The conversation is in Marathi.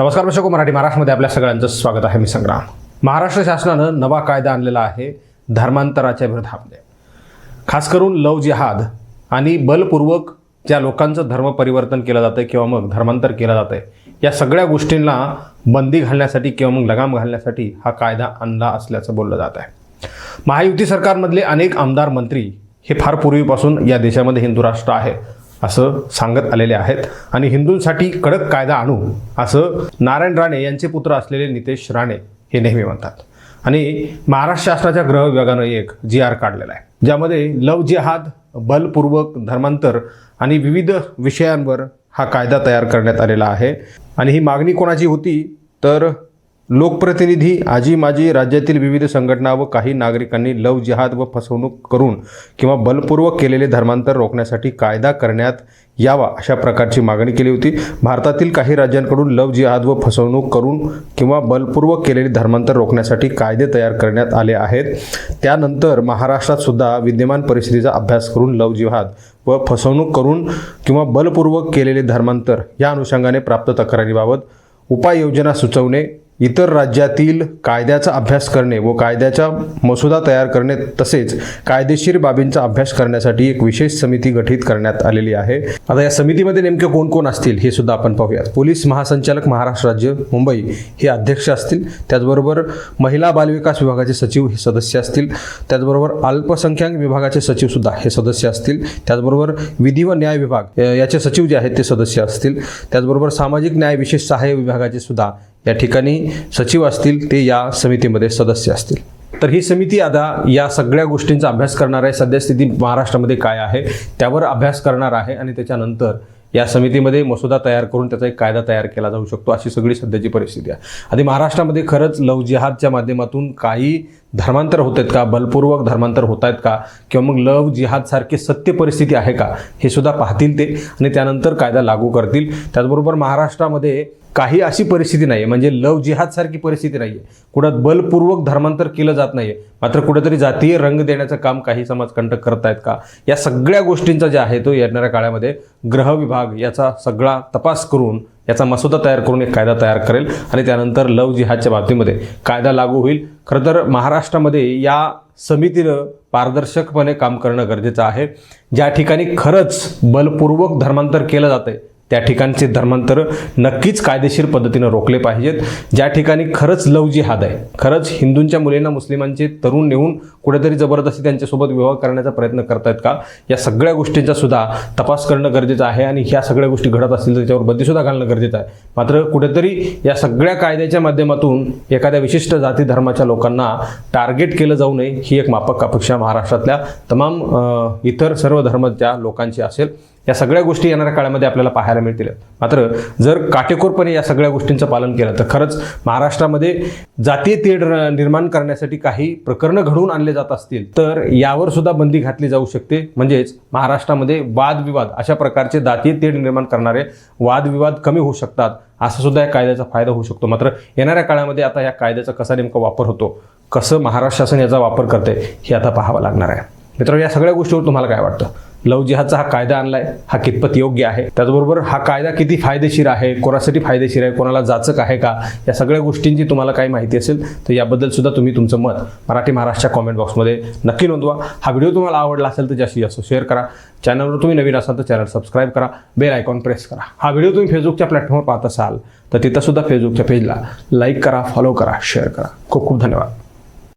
नमस्कार दर्शक मराठी. महाराष्ट्रामध्ये आपल्या सगळ्यांचं स्वागत आहे. मी संग्राम. महाराष्ट्र शासनानं नवा कायदा आणलेला आहे धर्मांतराच्या विरोधामध्ये. खास करून लव जिहाद आणि बलपूर्वक ज्या लोकांचं धर्म परिवर्तन केलं जातं किंवा मग धर्मांतर केलं जातं या सगळ्या गोष्टींना बंदी घालण्यासाठी किंवा मग लगाम घालण्यासाठी हा कायदा आणला असल्याचं बोललं जात आहे. महायुती सरकारमधले अनेक आमदार मंत्री हे फार पूर्वीपासून या देशामध्ये हिंदू राष्ट्र आहे. असं सांगत आलेले आहेत. आणि हिंदूंसाठी कडक कायदा आणू असं नारायण राणे यांचे पुत्र असलेले नितेश राणे हे नेहमी म्हणतात. आणि महाराष्ट्र शासनाच्या ग्रह विभागानं एक जी आर काढलेला आहे. ज्यामध्ये लव जिहाद बलपूर्वक धर्मांतर आणि विविध विषयांवर हा कायदा तयार करण्यात आलेला आहे. आणि ही मागणी कोणाची होती? तर लोकप्रतिनिधी आजी माजी राज्यातील विविध संघटना व काही नागरिकांनी लव जिहाद व फसवणूक करून किंवा बलपूर्वक केलेले धर्मांतर रोखण्यासाठी कायदा करण्यात यावा अशा प्रकारची मागणी केली होती. भारतातील काही राज्यांकडून लव जिहाद व फसवणूक करून किंवा बलपूर्वक केलेले धर्मांतर रोखण्यासाठी कायदे तयार करण्यात आले आहेत. त्यानंतर महाराष्ट्रात सुद्धा विद्यमान परिस्थितीचा अभ्यास करून लव जिहाद व फसवणूक करून किंवा बलपूर्वक केलेले धर्मांतर या अनुषंगाने प्राप्त तक्रारीबाबत उपाययोजना सुचवणे इतर राज्यातील कायद्याचा अभ्यास करणे व कायद्याचा मसुदा तयार करणे तसेच कायदेशीर बाबींचा अभ्यास करण्यासाठी एक विशेष समिती गठीत करण्यात आलेली आहे. आता या समितीमध्ये नेमके कोण कोण असतील हे सुद्धा आपण पाहूयात. पोलीस महासंचालक महाराष्ट्र राज्य मुंबई हे अध्यक्ष असतील. त्याचबरोबर महिला बालविकास विभागाचे सचिव हे सदस्य असतील. त्याचबरोबर अल्पसंख्याक विभागाचे सचिव सुद्धा हे सदस्य असतील. त्याचबरोबर विधी व न्याय विभाग याचे सचिव जे आहेत ते सदस्य असतील. त्याचबरोबर सामाजिक न्याय विशेष सहाय्य विभागाचे सुद्धा या ठिकाणी सचिव असतील ते या समितीमध्ये सदस्य असतील. तर ही समिती आता या सगळ्या गोष्टींचा अभ्यास करणार आहे. सद्यस्थिती महाराष्ट्रामध्ये काय आहे त्यावर अभ्यास करणार आहे आणि त्याच्यानंतर या समितीमध्ये मसुदा तयार करून त्याचा एक कायदा तयार केला जाऊ शकतो अशी सगळी सध्याची परिस्थिती आहे. आधी महाराष्ट्रामध्ये खरंच लव जिहादच्या माध्यमातून काही धर्मांतर होत आहेत का? बलपूर्वक धर्मांतर होत आहेत का? किंवा मग लव जिहादसारखी सत्य परिस्थिती आहे का? हे सुद्धा पाहतील ते आणि त्यानंतर कायदा लागू करतील. त्याचबरोबर महाराष्ट्रामध्ये काही अशी परिस्थिती नाही आहे म्हणजे लव जिहादसारखी परिस्थिती नाही आहे कुठं बलपूर्वक धर्मांतर केलं जात नाही आहे मात्र कुठेतरी जातीय रंग देण्याचं काम काही समाजकंटक करत आहेत का? या सगळ्या गोष्टींचा जे आहे तो येणाऱ्या काळामध्ये ग्रह विभाग याचा सगळा तपास करून याचा मसुदा तयार करून एक कायदा तयार करेल आणि त्यानंतर लव जिहादच्या बाबतीमध्ये कायदा लागू होईल. खरं तर महाराष्ट्रामध्ये या समितीनं पारदर्शकपणे काम करणं गरजेचं आहे. ज्या ठिकाणी खरंच बलपूर्वक धर्मांतर केलं जातंय त्या ठिकाणचे धर्मांतर नक्कीच कायदेशीर पद्धतीनं रोखले पाहिजेत. ज्या ठिकाणी खरंच लव जिहाद आहे खरंच हिंदूंच्या मुलींना मुस्लिमांचे तरुण नेऊन कुठेतरी जबरदस्ती त्यांच्यासोबत विवाह करण्याचा प्रयत्न करतायत का? या सगळ्या गोष्टींचा सुद्धा तपास करणं गरजेचं आहे आणि ह्या सगळ्या गोष्टी घडत असतील तर त्याच्यावर बंदीसुद्धा घालणं गरजेचं आहे. मात्र कुठेतरी या सगळ्या कायद्याच्या माध्यमातून एखाद्या विशिष्ट जाती धर्माच्या लोकांना टार्गेट केलं जाऊ नये ही एक मापक अपेक्षा महाराष्ट्रातल्या तमाम इतर सर्व धर्माच्या लोकांची असेल. या सगळ्या गोष्टी येणाऱ्या काळामध्ये आपल्याला पाहायला मिळतील. मात्र जर काटेकोरपणे या सगळ्या गोष्टींचं पालन केलं तर खरंच महाराष्ट्रामध्ये जातीय तेढ र- निर्माण करण्यासाठी काही प्रकरणं घडवून आणले जात असतील तर यावर सुद्धा बंदी घातली जाऊ शकते. म्हणजेच महाराष्ट्रामध्ये वादविवाद अशा प्रकारचे जातीय तेढ निर्माण करणारे वादविवाद कमी होऊ शकतात असा सुद्धा या कायद्याचा फायदा होऊ शकतो. मात्र येणाऱ्या काळामध्ये आता या कायद्याचा कसा नेमका वापर होतो कसं महाराष्ट्र शासन याचा वापर करते हे आता पाहावं लागणार आहे. मित्रांनो या सगळ्या गोष्टीवर तुम्हाला काय वाटतं? लव जिहादचा हा कायदा आणलाय हा कितपत योग्य आहे? त्याचबरोबर हा कायदा किती फायदेशीर आहे? कोणासाठी फायदेशीर आहे? कोणाला जाचक आहे का? या सगळ्या गोष्टींची तुम्हाला काही माहिती असेल तर याबद्दल सुद्धा तुम्ही तुमचं मत मराठी महाराष्ट्रच्या कॉमेंट बॉक्समध्ये नक्की नोंदवा. हा व्हिडिओ तुम्हाला आवडला असेल तर जास्तीत जास्त शेअर करा. चॅनलवर तुम्ही नवीन असाल तर चॅनल सबस्क्राईब करा. बेल आयकॉन प्रेस करा. हा व्हिडिओ तुम्ही फेसबुकच्या प्लॅटफॉर्मवर पाहत असाल तर तिथं सुद्धा फेसबुकच्या पेजला लाईक करा फॉलो करा शेअर करा. खूप खूप धन्यवाद.